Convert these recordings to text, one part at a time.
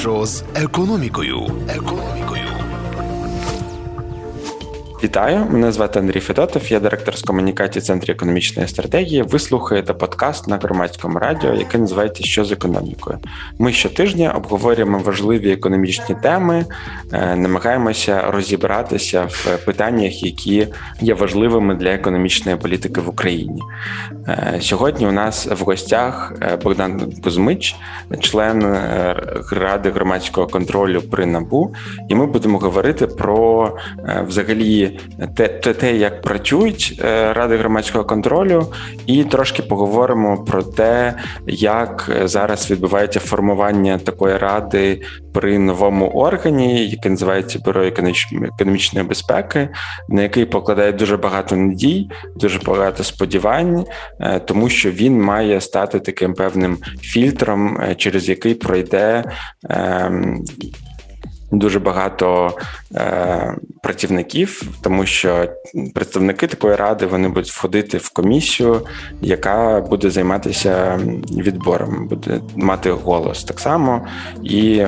Що з економікою? Економікою. Вітаю, мене звати Андрій Федотов, я директор з комунікації Центру економічної стратегії. Ви слухаєте подкаст на громадському радіо, який називається Що з економікою. Ми щотижня обговорюємо важливі економічні теми, е, намагаємося розібратися в питаннях, які є важливими для економічної політики в Україні. Е, сьогодні у нас в гостях е, Богдан Кузьмич, член ради громадського контролю при НАБУ, і ми будемо говорити про взагалі те, те, те, як працюють е, ради громадського контролю, і трошки поговоримо про те, як зараз відбувається формування такої ради при новому органі, який називається Бюро економічної безпеки, на який покладає дуже багато надій, дуже багато сподівань, е, тому що він має стати таким певним фільтром, е, через який пройде. Ем, дуже багато е, працівників, тому що представники такої ради вони будуть входити в комісію, яка буде займатися відбором, буде мати голос так само і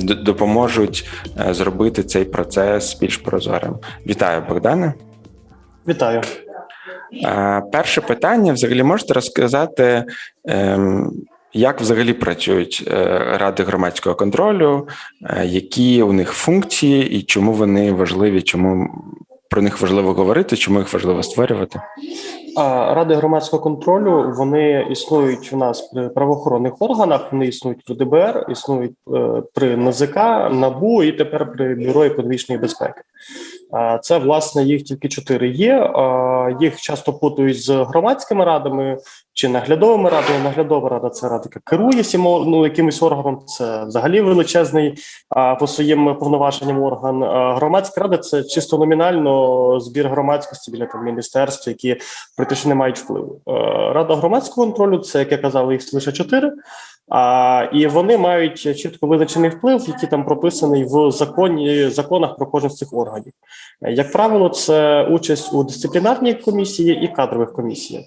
допоможуть е, зробити цей процес більш прозорим. Вітаю, Богдане. Вітаю. Е, перше питання: взагалі можете розказати. Як взагалі працюють е, ради громадського контролю, е, які у них функції і чому вони важливі? Чому про них важливо говорити? Чому їх важливо створювати? Ради громадського контролю вони існують у нас при правоохоронних органах. Вони існують при ДБР, існують е, при НЗК, НАБУ і тепер при бюро економічної безпеки. Це власне їх тільки чотири є. Їх часто путають з громадськими радами чи наглядовими радами. Наглядова рада це рада, яка керує всім ну, якимось органом. Це взагалі величезний по своїм повноваженням орган. Громадська рада це чисто номінально збір громадськості біля там міністерств, які практично не мають впливу. Рада громадського контролю це як я казав, їх лише чотири. А, І вони мають чітко визначений вплив, який там прописаний в законі законах про кожен з цих органів. Як правило, це участь у дисциплінарній комісії і кадрових комісіях.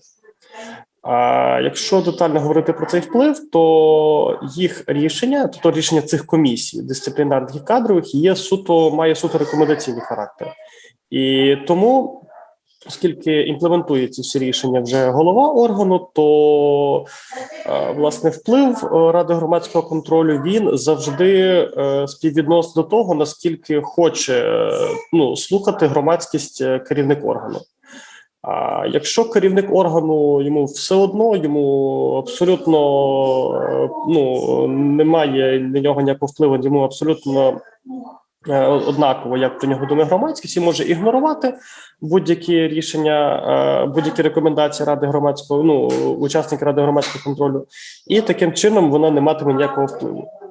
А Якщо детально говорити про цей вплив, то їх рішення, тобто рішення цих комісій, дисциплінарних і кадрових, є суто має суто рекомендаційний характер, і тому Оскільки імплементує ці всі рішення вже голова органу, то е, власне вплив е, ради громадського контролю він завжди е, співвідносить до того, наскільки хоче ну, слухати громадськість керівник органу. А якщо керівник органу йому все одно, йому абсолютно ну немає на нього ніякого впливу, йому абсолютно однаково, як про нього думає громадськість, і може ігнорувати будь-які рішення, е, будь-які рекомендації ради громадського, ну учасників ради громадського контролю, і таким чином вона не матиме ніякого впливу.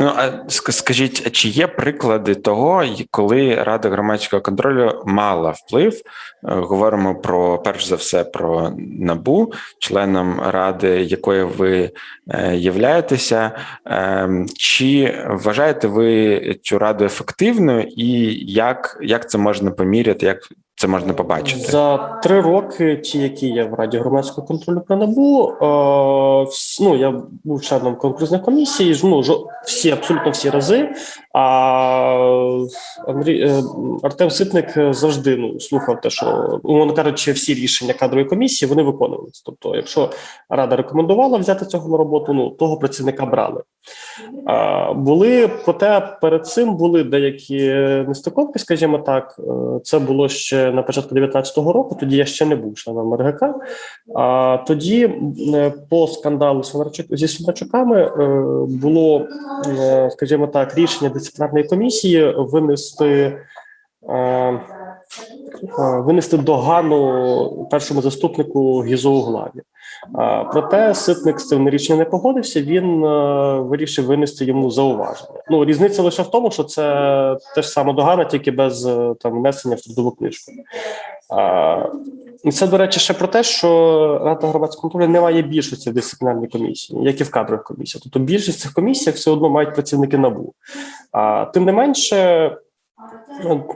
Ну а скажіть, чи є приклади того, коли Рада громадського контролю мала вплив? Е, говоримо про перш за все про набу, членом ради, якої ви е, являєтеся. Ем, чи вважаєте ви цю раду ефективною, і як, як це можна поміряти? Як це можна побачити за три роки. Ті, які є в раді громадського контролю про набу, е, ну я був членом конкурсної комісії. Ну всі абсолютно всі рази. А Андрій е, Артем Ситник завжди ну слухав те, що умовно кажучи, всі рішення кадрової комісії вони виконувалися. Тобто, якщо рада рекомендувала взяти цього на роботу, ну того працівника брали. Були проте перед цим були деякі нестиковки, скажімо так. Е, це було ще на початку 19-го року. Тоді я ще не був членом РГК. А тоді е, по скандалу зі Свинарчуками було, скажімо так, рішення дисциплінарної комісії винести е, е, винести догану першому заступнику Гізоуглаві. Проте ситник з цим рішенням не погодився. Він е, вирішив винести йому зауваження. Ну різниця лише в тому, що це теж саме догана, тільки без там внесення в трудову книжку. Це, до речі, ще про те, що Рада громадського контролю не має більшості в дисциплінарній комісії, як і в кадрових комісіях. Тобто більшість цих комісій все одно мають працівники набу. А тим не менше,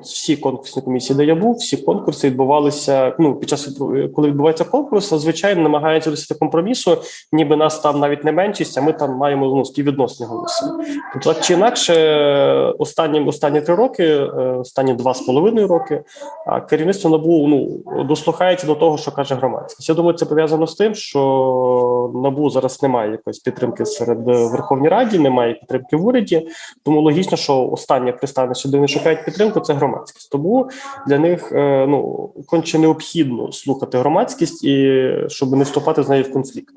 всі конкурсні комісії, де я був, всі конкурси відбувалися. Ну під час коли відбувається конкурс, звичайно намагаються досягти компромісу, ніби нас там навіть не меншість, а ми там маємо ну, співвідносні голоси. Тобто, так чи інакше, останні останні три роки, е, останні два з половиною роки, керівництво набу ну дослухається до того, що каже громадськість. Я думаю, це пов'язано з тим, що набу зараз немає якоїсь підтримки серед Верховній Раді, немає підтримки в уряді. Тому логічно, що останнє приставнище, де вони шукають підтримку, це громадськість. Тому для них е, ну конче необхідно слухати громадськість і щоб не вступати з нею в конфлікт.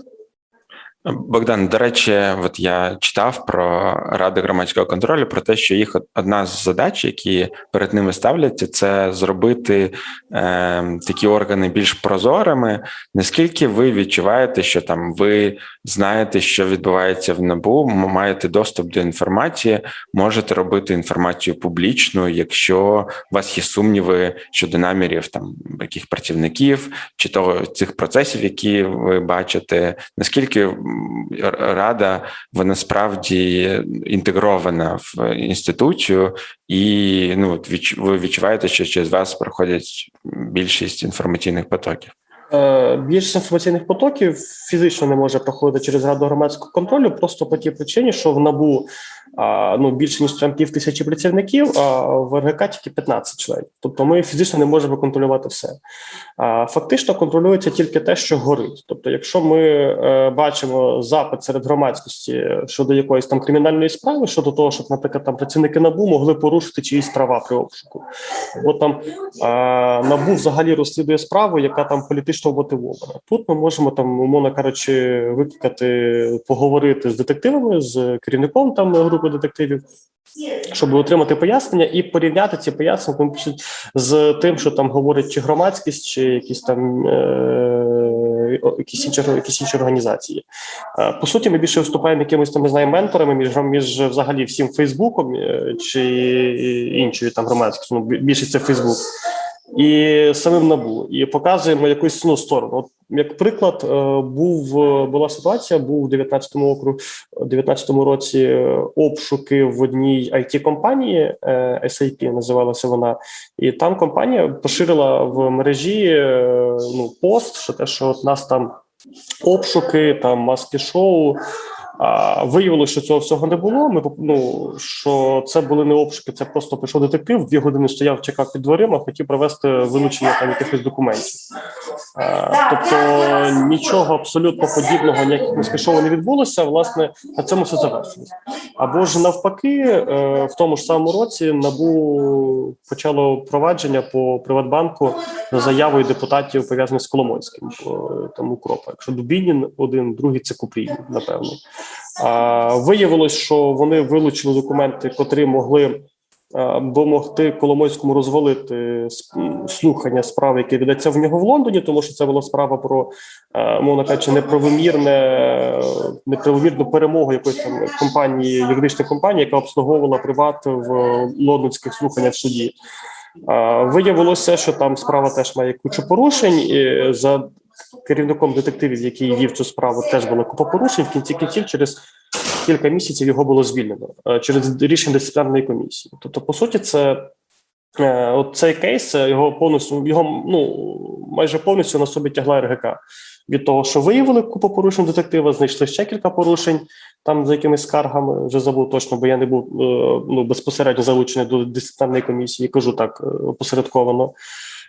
Богдан, до речі, от я читав про ради громадського контролю про те, що їх одна з задач, які перед ними ставляться, це зробити е, такі органи більш прозорими. Наскільки ви відчуваєте, що там ви знаєте, що відбувається в набу, маєте доступ до інформації, можете робити інформацію публічною, якщо у вас є сумніви щодо намірів там яких працівників чи того цих процесів, які ви бачите, наскільки рада вона справді інтегрована в інституцію, і ну ви відчуваєте, що через вас проходять більшість інформаційних потоків. Е, більшість інформаційних потоків фізично не може проходити через раду громадського контролю, просто по тій причині, що в набу ну більше ніж там пів тисячі працівників, а в РГК тільки 15 членів. Тобто ми фізично не можемо контролювати все. А фактично контролюється тільки те, що горить. Тобто, якщо ми е, бачимо запит серед громадськості щодо якоїсь там кримінальної справи, щодо того, щоб, наприклад, там працівники набу могли порушити чиїсь права при обшуку, бо там набу взагалі розслідує справу, яка там політично мотивована. Тут ми можемо там, умовно кажучи, викликати, поговорити з детективами, з керівником там групи детективів, щоб отримати пояснення і порівняти ці пояснення з тим, що там говорить чи громадськість, чи якісь там е, якісь інші якісь інші організації. По суті, ми більше виступаємо якимось там не знаю, менторами між між взагалі всім Фейсбуком е, чи іншою там громадськістю. Ну, більшість це Фейсбук і самим набу, і показуємо якусь ну, сторону. От як приклад, е, був була ситуація, був у 19-му округу, 19-му році е, обшуки в одній it компанії е, SAP називалася вона, і там компанія поширила в мережі ну пост, що те, що от нас там обшуки, там маски шоу. А виявилося, що цього всього не було. Ми ну, що це були не обшуки, це просто прийшов детектив. Дві години стояв, чекав під дверима, хотів провести вилучення там якихось документів. А, тобто нічого абсолютно подібного, ніяких не не відбулося. Власне на цьому все завершилось. Або ж навпаки, е, в тому ж самому році набу почало провадження по Приватбанку за заявою депутатів пов'язаних з Коломойським там укропа. Якщо Дубінін один, другий це Купрій, напевно. Виявилось, що вони вилучили документи, котрі могли допомогти Коломойському розвалити слухання справи, які ведеться в нього в Лондоні, тому що це була справа про мовно кажучи, неправомірне неправомірну перемогу якоїсь там компанії, юридичної компанії, яка обслуговувала приват в лондонських слуханнях в суді. Виявилося, що там справа теж має кучу порушень. і За керівником детективів, який вів цю справу, теж було купа порушень. В кінці кінців через кілька місяців його було звільнено е, через рішення дисциплінарної комісії. Тобто, по суті, це е, от цей кейс його повністю його ну майже повністю на собі тягла РГК. Від того, що виявили купу порушень детектива, знайшли ще кілька порушень там за якимись скаргами. Вже забув точно, бо я не був е, ну безпосередньо залучений до дисциплінарної комісії. Кажу так опосередковано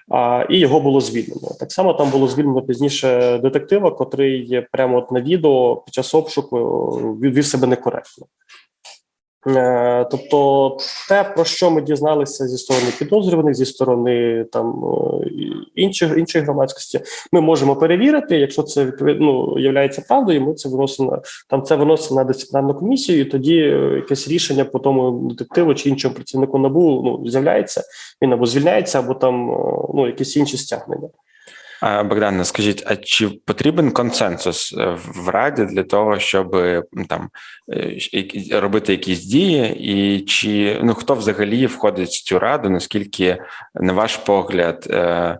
а, і його було звільнено. Так само там було звільнено пізніше детектива, котрий прямо от на відео під час обшуку вів себе некоректно. Е, тобто, те, про що ми дізналися зі сторони підозрюваних, зі сторони там е, інших іншої громадськості, ми можемо перевірити. Якщо це ну, є правдою, ми це виносимо там. Це виносимо на дисциплінарну комісію, і тоді е, якесь рішення по тому детективу чи іншому працівнику набу ну з'являється. Він або звільняється, або там ну якісь інші стягнення. Богдане, скажіть, а чи потрібен консенсус е, в раді для того, щоб там е, робити якісь дії, і чи ну хто взагалі входить в цю раду? Наскільки, на ваш погляд, е,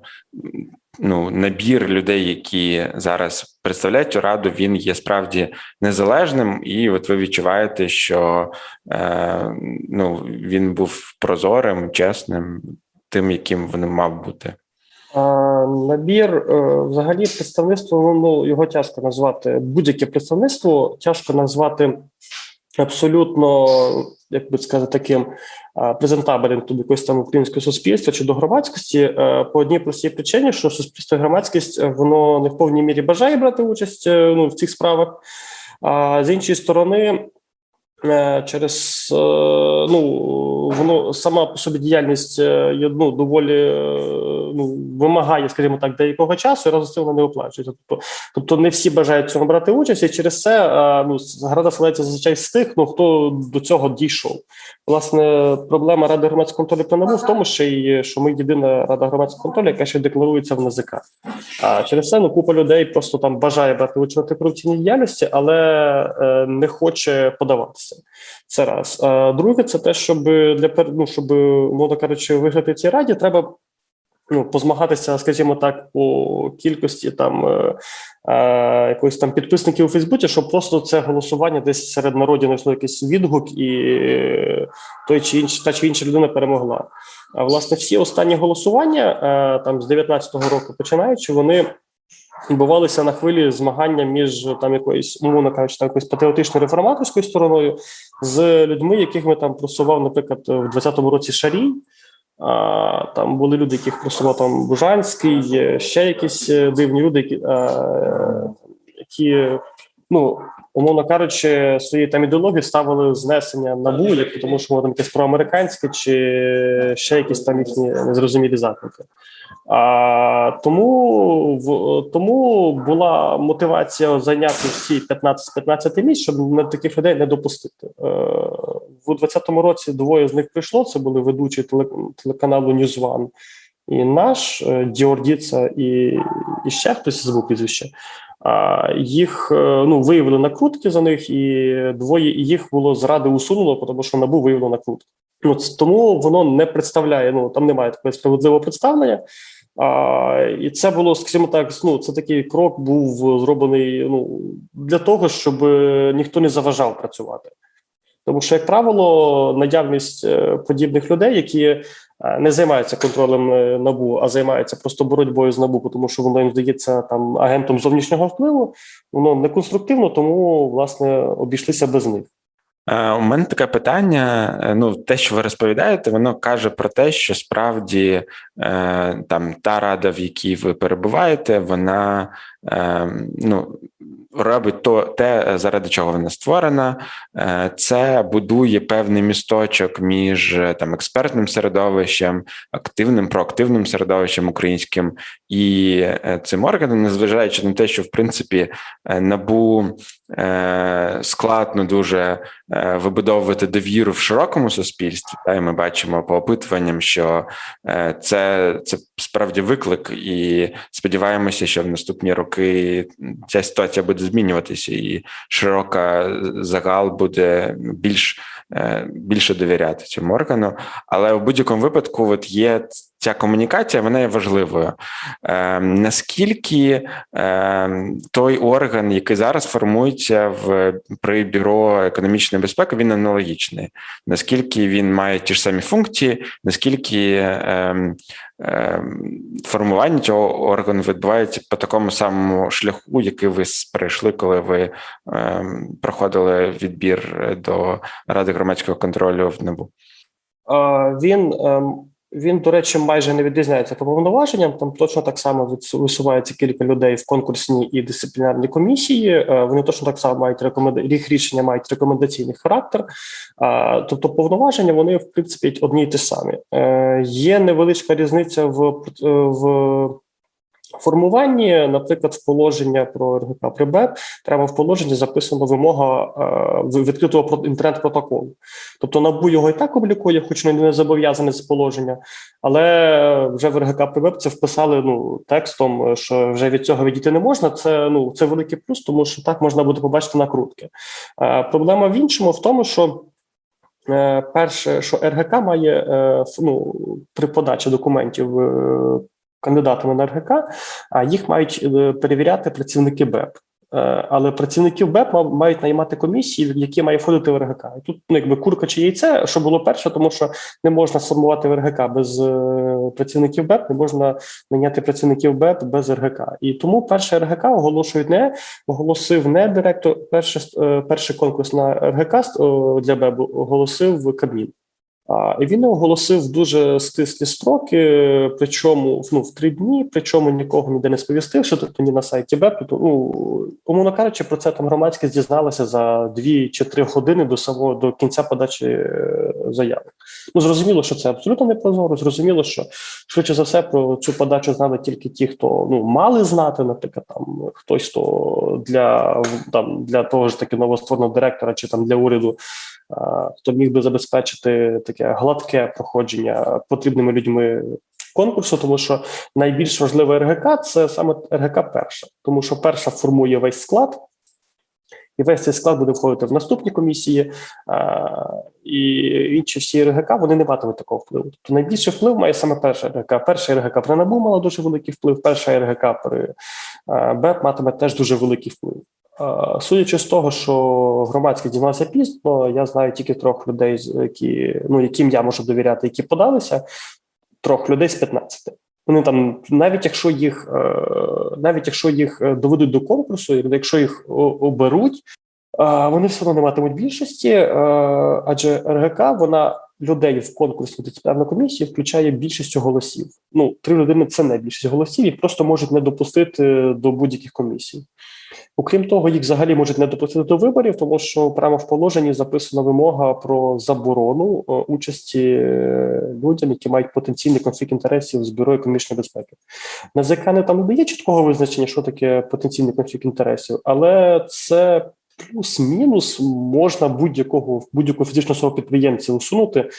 ну, набір людей, які зараз представляють цю раду, він є справді незалежним, і от ви відчуваєте, що ну, він був прозорим, чесним, тим, яким він мав бути. Набір е, взагалі представництво, ну його тяжко назвати. Будь-яке представництво тяжко назвати абсолютно, як би сказати, таким а, презентабельним до якогось там українського суспільства чи до громадськості е, по одній простій причині, що суспільство і громадськість е, воно не в повній мірі бажає брати участь ну, в цих справах. А з іншої сторони, через ну воно сама по собі діяльність е, ну, доволі е, ну, вимагає, скажімо так, деякого часу, і разом з цим вона не оплачується. Тобто, тобто не всі бажають цьому брати участь, і через це е, ну, града складається зазвичай з тих, ну хто до цього дійшов. Власне, проблема ради громадського контролю про НАБУ в тому, що, й, що ми єдина рада громадського контролю, яка ще декларується в НАЗК. А через це ну купа людей просто там бажає брати участь в антикорупційній діяльності, але е, не хоче подаватися. Це раз. А друге, це те, щоб для ну, щоб, умовно кажучи, виграти цій раді, треба ну, позмагатися, скажімо так, по кількості там е, е, якоїсь там підписників у Фейсбуці, щоб просто це голосування десь серед народів знайшло якийсь відгук, і той чи інший, та чи інша людина перемогла. А власне, всі останні голосування е, там з 19-го року починаючи, вони відбувалися на хвилі змагання між там якоюсь, умовно кажучи, там якоюсь патріотичною реформаторською стороною з людьми, яких ми там просував, наприклад, в 20-му році Шарій. А, там були люди, яких просував там Бужанський, е, ще якісь е, дивні люди, які, а, які ну, умовно кажучи, свої там ідеології ставили знесення набу, як тому, що воно там якесь проамериканське, чи ще якісь там їхні незрозумілі заклики. А, тому в тому була мотивація зайняти всі 15-15 місць, щоб на таких людей не допустити. Е, у 2020 році двоє з них прийшло. Це були ведучі телеканалу One і наш е, Діордіца, і, і ще хтось забув прізвище. Їх е, ну виявили накрутки за них, і двоє їх було зради усунуло, тому що набу виявило накрутки. От тому воно не представляє. Ну там немає такого справедливого представлення. А, і це було, скажімо так, ну це такий крок був зроблений ну для того, щоб е, ніхто не заважав працювати. Тому що, як правило, наявність е, подібних людей, які е, не займаються контролем е, набу, а займаються просто боротьбою з набу, тому що воно їм здається там агентом зовнішнього впливу, воно не конструктивно, тому власне обійшлися без них. У мене таке питання. Ну, те, що ви розповідаєте, воно каже про те, що справді там та рада, в якій ви перебуваєте, вона ну, робить то те, заради чого вона створена. Е, Це будує певний місточок між е, там експертним середовищем, активним проактивним середовищем українським і е, цим органом, незважаючи на те, що в принципі набу складно дуже вибудовувати довіру в широкому суспільстві. Та, і ми бачимо по опитуванням, що це, це справді виклик, і сподіваємося, що в наступні роки ця ситуація буде змінюватися, і широка загал буде більш е, більше довіряти цьому органу. Але в будь-якому випадку, от є ця комунікація, вона є важливою. Е, наскільки е, той орган, який зараз формується в при бюро економічної безпеки, він аналогічний? Наскільки він має ті ж самі функції, наскільки е, е, формування цього органу відбувається по такому самому шляху, який ви пройшли, коли ви е, проходили відбір до ради громадського контролю в НАБУ? Він, ем, він, до речі, майже не відрізняється по повноваженням. Там точно так само висувається кілька людей в конкурсні і дисциплінарні комісії. Е, Вони точно так само мають рекоменда... їх рішення мають рекомендаційний характер. Тобто, повноваження вони в принципі одні й ті самі. Е, Є невеличка різниця в, е, в формуванні, наприклад, в положення про РГК при БЕП прямо в положенні записана вимога е, відкритого інтернет-протоколу. Тобто НАБУ його і так облікує, хоч не зобов'язаний з положення, але вже в РГК Прибеп це вписали ну, текстом, що вже від цього відійти не можна. Це ну це великий плюс, тому що так можна буде побачити накрутки. Е, проблема в іншому в тому, що. Е, Перше, що РГК має ну, при подачі документів кандидатами на РГК, а їх мають е, перевіряти працівники БЕП. Е, Але працівників БЕП мають наймати комісії, в які має входити в РГК. І тут ну, якби курка чи яйце, що було перше, тому що не можна сформувати в РГК без е, працівників БЕП, не можна найняти працівників БЕП без РГК. І тому перше РГК оголошують не оголосив не директор. Перший, е, перший конкурс на РГК для БЕБ оголосив Кабмін. І він оголосив дуже стислі строки, причому ну, в три дні, причому нікого ніде не сповістив, що тобто ні на сайті БЕП. То, ну, умовно кажучи, про це там громадськість дізналася за дві чи три години до самого до кінця подачі е, заяви. Ну зрозуміло, що це абсолютно не прозоро. Зрозуміло, що швидше за все про цю подачу знали тільки ті, хто ну мали знати, наприклад, там хтось то для там для того ж таки новоствореного директора чи там для уряду хто міг би забезпечити таке гладке проходження потрібними людьми конкурсу, тому що найбільш важлива РГК це саме РГК перша, тому що перша формує весь склад. І весь цей склад буде входити в наступні комісії, а, і інші всі РГК вони не матимуть такого впливу. Тобто найбільший вплив має саме перша РГК. Перша РГК при НАБУ мала дуже великий вплив, перша РГК при а, БЕП матиме теж дуже великий вплив. Судячи з того, що громадськість дізналася пізно, я знаю тільки трьох людей, які ну яким я можу довіряти, які подалися. Трьох людей з 15. Вони там, навіть якщо їх, е, навіть якщо їх е, доведуть до конкурсу, якщо їх оберуть, е, вони все одно не матимуть більшості, адже РГК вона людей в конкурсну дисциплінарну комісію включає більшістю голосів. Ну, три людини це не більшість голосів, їх просто можуть не допустити до будь-яких комісій. Окрім того, їх взагалі можуть не допустити до виборів, тому що прямо в положенні записана вимога про заборону е, участі е, людям, які мають потенційний конфлікт інтересів з бюро економічної безпеки. НАЗК не там не дає чіткого визначення, що таке потенційний конфлікт інтересів, але це плюс-мінус можна будь-якого будь-якого фізичного особу підприємця усунути.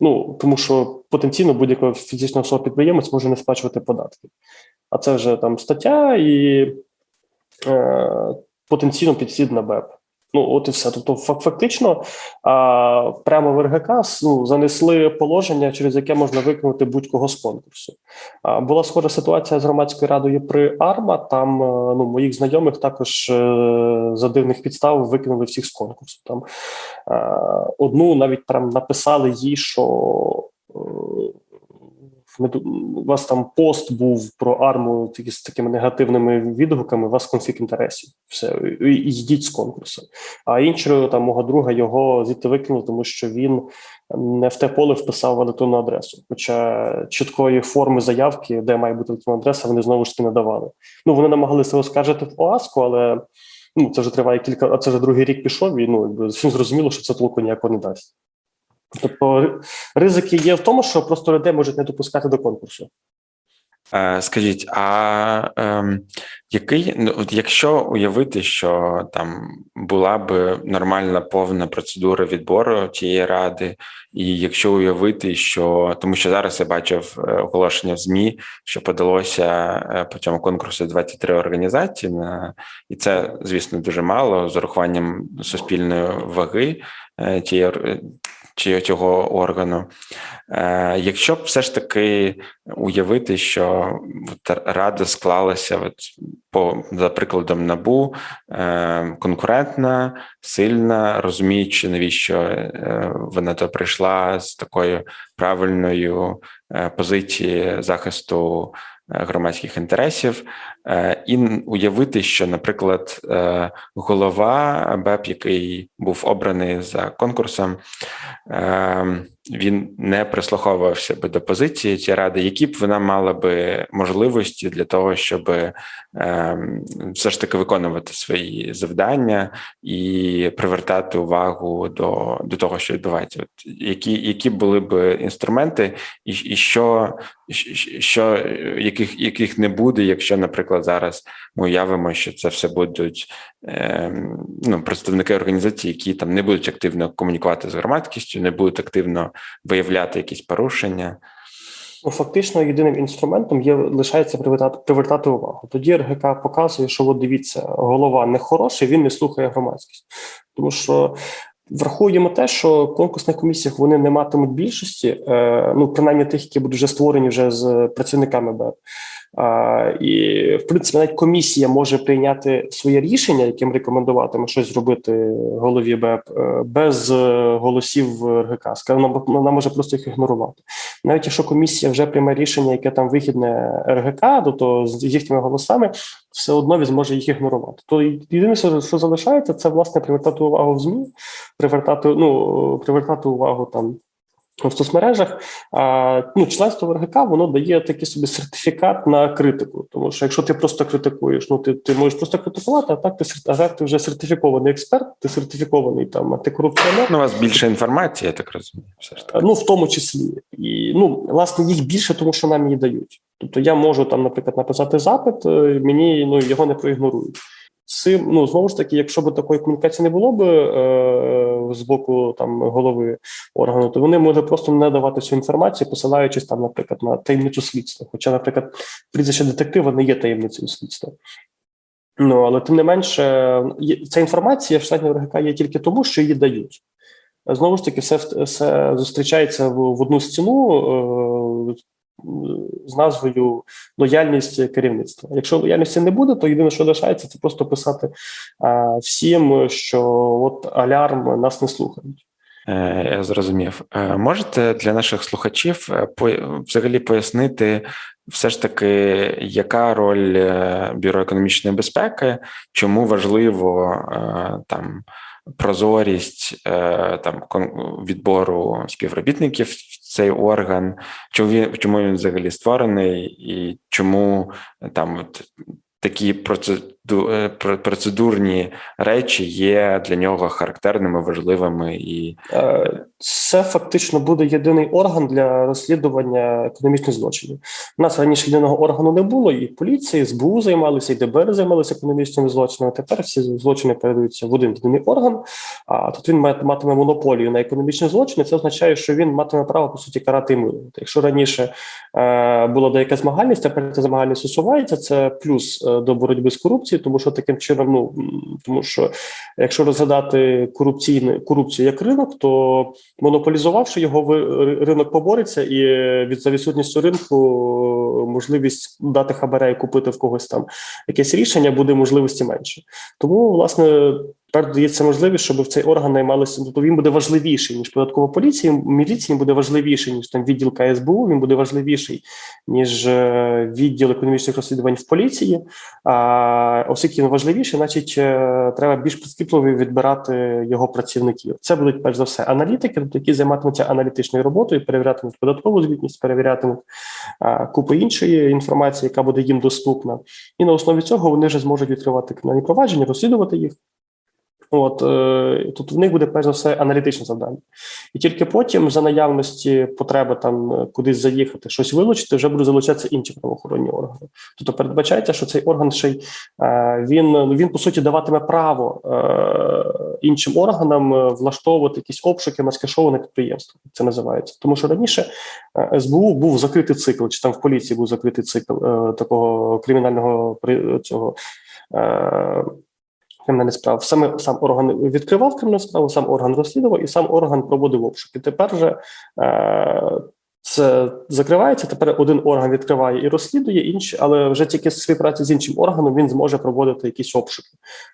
Ну тому що потенційно будь-яка фізична особа підприємець може не сплачувати податки. А це вже там стаття і е, потенційно підслід на БЕП. Ну, от і все. Тобто, фак- фактично, прямо в РГК ну, занесли положення, через яке можна виконати будь-кого з конкурсу. А, була схожа ситуація з громадською радою при АРМА. Там е, ну, моїх знайомих також е, за дивних підстав викинули всіх з конкурсу. Там е, одну навіть прям написали їй, що. Ми у вас там пост був про арму такі з такими негативними відгуками. У вас конфлікт інтересів. Все йдіть з конкурсу. А іншого там мого друга його звідти викинули, тому що він не в те поле вписав електронну адресу. Хоча чіткої форми заявки, де має бути електронна адреса, вони знову ж таки не давали. Ну вони намагалися оскаржити в ОАСКу, але ну це вже триває кілька, а це вже другий рік пішов. І ну всім зрозуміло, що це толку ніякого не дасть. Тобто ризики є в тому, що просто людей можуть не допускати до конкурсу. Е, Скажіть, а ем, який, ну, от якщо уявити, що там була б нормальна повна процедура відбору тієї ради, і якщо уявити, що тому що зараз я бачив е, оголошення в ЗМІ, що подалося е, по цьому конкурсу 23 організації, і це, звісно, дуже мало з урахуванням суспільної ваги е, ор- чи цього органу. Е, Якщо б все ж таки уявити, що рада склалася от по за прикладом набу е, конкурентна, сильна, розуміючи, навіщо е, вона то прийшла з такою правильною позиції захисту громадських інтересів, е, і уявити, що, наприклад, е, голова БЕП, який був обраний за конкурсом, е, він не прислуховувався би до позиції цієї ради, які б вона мала би можливості для того, щоб е, все ж таки виконувати свої завдання і привертати увагу до, до того, що відбувається. От які, які були б інструменти, і, і що, що яких, яких не буде, якщо, наприклад, зараз ми уявимо, що це все будуть е, ну, представники організації, які там не будуть активно комунікувати з громадськістю, не будуть активно виявляти якісь порушення. Ну, фактично, єдиним інструментом є лишається привертати, привертати увагу. Тоді РГК показує, що от дивіться, голова не хороший, він не слухає громадськість. Тому що Враховуємо те, що в конкурсних комісіях вони не матимуть більшості, е, ну принаймні тих, які будуть вже створені вже з працівниками БЕП. І в принципі, навіть комісія може прийняти своє рішення, яким рекомендуватиме щось зробити голові БЕП е, без е, голосів РГК. Вона може просто їх ігнорувати. Навіть якщо комісія вже прийме рішення, яке там вигідне РГК, то, то з їхніми голосами все одно він зможе їх ігнорувати. То єдине, що залишається, це власне привертати увагу в ЗМІ, привертати, ну, привертати увагу там. В соцмережах а, ну, членство в РГК воно дає такий собі сертифікат на критику. Тому що якщо ти просто критикуєш, ну ти, ти можеш просто критикувати, а так ти а так ти вже сертифікований експерт, ти сертифікований там антикорупціонер. Ну, у вас більше інформації, я так розумію. Все ж таки. Ну, в тому числі. І ну, власне, їх більше, тому що нам її дають. Тобто я можу там, наприклад, написати запит, е, мені ну, його не проігнорують. Цим, ну, знову ж таки, якщо б такої комунікації не було б е, з боку там голови органу, то вони можуть просто не давати цю інформацію, посилаючись там, наприклад, на таємницю слідства. Хоча, наприклад, прізвище детектива не є таємницею слідства. Ну, але тим не менше, ця інформація в членів РГК є тільки тому, що її дають. Знову ж таки, все, все зустрічається в, в одну стіну е, з назвою лояльність керівництва. Якщо лояльності не буде, то єдине, що лишається, це просто писати е, всім, що от алярм нас не слухають. Е, Я зрозумів. Е, Можете для наших слухачів е, взагалі пояснити, все ж таки, яка роль Бюро економічної безпеки, чому важливо там прозорість там відбору співробітників цей орган, чому він чому він взагалі створений, і чому е, там от такі процеду- е, про- процедурні речі є для нього характерними, важливими і Е, Це фактично буде єдиний орган для розслідування економічних злочинів. У нас раніше єдиного органу не було, і поліція, і СБУ займалися, і ДБР займалися економічними злочинами. Тепер всі злочини передаються в один єдиний орган. А тут він матиме монополію на економічні злочини. Це означає, що він матиме право по суті карати і милувати. Якщо раніше е, була деяка змагальність, тепер ця змагальність усувається. Це плюс е, до боротьби з корупцією, тому що таким чином, ну тому що якщо розглядати корупційну корупцію як ринок, то монополізувавши його, ринок побореться, і від за відсутністю ринку можливість дати хабаря і купити в когось там якесь рішення буде можливості менше. Тому, власне, тепер дається можливість, щоб в цей орган наймалися. Тобто він буде важливіший ніж податкова поліція. Міліція він буде важливіший ніж там відділ КСБУ. Він буде важливіший ніж е, відділ економічних розслідувань в поліції. А оскільки він важливіший, значить е, треба більш прискіпливо відбирати його працівників. Це будуть перш за все аналітики, тобто які займатимуться аналітичною роботою, перевірятимуть податкову звітність, перевірятимуть купу іншої інформації, яка буде їм доступна. І на основі цього вони вже зможуть відкривати кримінальні провадження, розслідувати їх. От е, тут в них буде перш за все аналітичне завдання, і тільки потім, за наявності потреби там е, кудись заїхати, щось вилучити, вже будуть залучатися інші правоохоронні органи. Тобто передбачається, що цей орган ще й е, він він по суті даватиме право іншим органам влаштовувати якісь обшуки маскешоване підприємство. Це називається, тому що раніше СБУ був закритий цикл, чи там в поліції був закритий цикл такого кримінального при цього. Е, кримінальних справ. Саме сам орган відкривав кримінальну справу, сам орган розслідував і сам орган проводив обшуки. Тепер же е, це закривається. Тепер один орган відкриває і розслідує інші, але вже тільки з співпраці з іншим органом він зможе проводити якісь обшуки.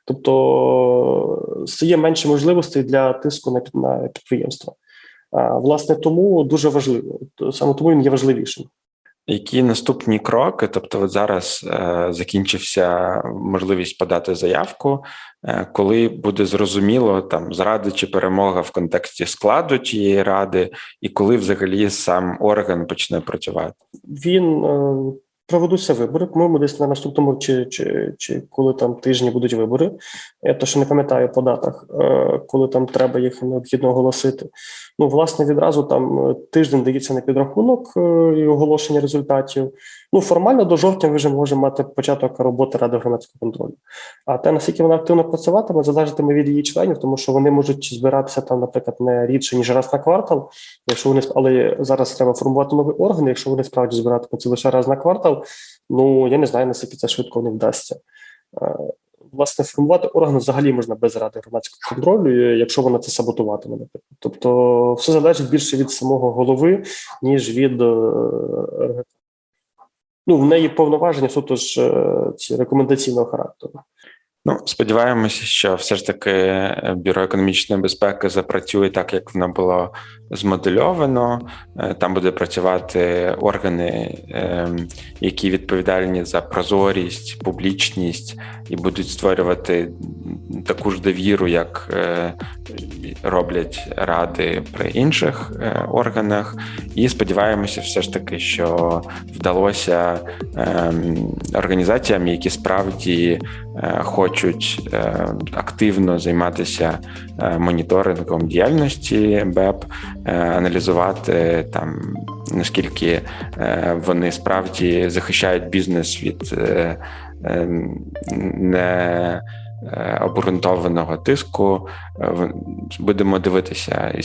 Тобто стає менше можливостей для тиску на, на підприємства. Власне, тому дуже важливо. Саме тому він є важливішим. Які наступні кроки? Тобто, от зараз е, закінчився можливість подати заявку, е, коли буде зрозуміло там зрада чи перемога в контексті складу тієї ради, і коли взагалі сам орган почне працювати? він е, проведуться вибори. По-моєму, десь на наступному чи, чи, чи коли там тижні будуть вибори. Я то ще не пам'ятаю по датах, е, коли там треба їх необхідно оголосити. Ну, власне, відразу там е, тиждень дається на підрахунок е, і оголошення результатів. Ну, формально до жовтня ви вже можемо мати початок роботи Ради громадського контролю. А те, наскільки вона активно працюватиме, залежатиме від її членів, тому що вони можуть збиратися там, наприклад, не рідше ніж раз на квартал. Якщо вони але зараз треба формувати новий орган. Якщо вони справді збиратимуться лише раз на квартал, ну я не знаю, наскільки це швидко не вдасться. Власне формувати орган взагалі можна без ради громадського контролю, якщо вона це саботуватиме. Наприклад. Тобто, все залежить більше від самого голови, ніж від е, Ну, в неї повноваження суто ж е, ці рекомендаційного характеру. Ну, сподіваємося, що все ж таки е, бюро економічної безпеки запрацює так, як воно було змодельовано. Е, Там буде працювати органи, ем, які відповідальні за прозорість, публічність і будуть створювати таку ж довіру, як е, роблять ради при інших органах. І сподіваємося, все ж таки, що вдалося ем, організаціям, які справді хочуть е, активно займатися е, моніторингом діяльності БЕП, е, аналізувати там наскільки е, вони справді захищають бізнес від е, е, не е, обґрунтованого тиску. Е, Будемо дивитися і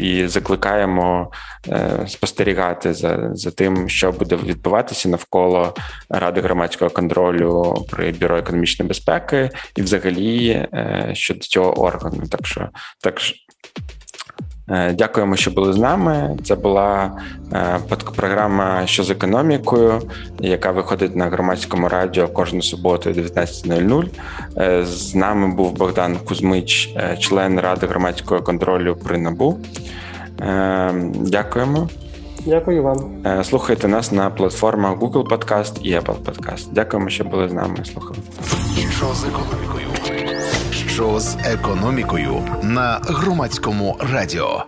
і закликаємо е, спостерігати за, за тим, що буде відбуватися навколо ради громадського контролю при бюро економічної безпеки, і взагалі е, щодо цього органу. Так що так Е, Дякуємо, що були з нами. Це була е, програма що з економікою, яка виходить на громадському радіо кожну суботу о 19.00. Е, З нами був Богдан Кузьмич, е, член ради громадського контролю при НАБУ. Е, Дякуємо. Дякую вам. Е, Слухайте нас на платформах Google Podcast і Apple Podcast. Дякуємо, що були з нами. Слухали. Що з економікою? Що з економікою на громадському радіо?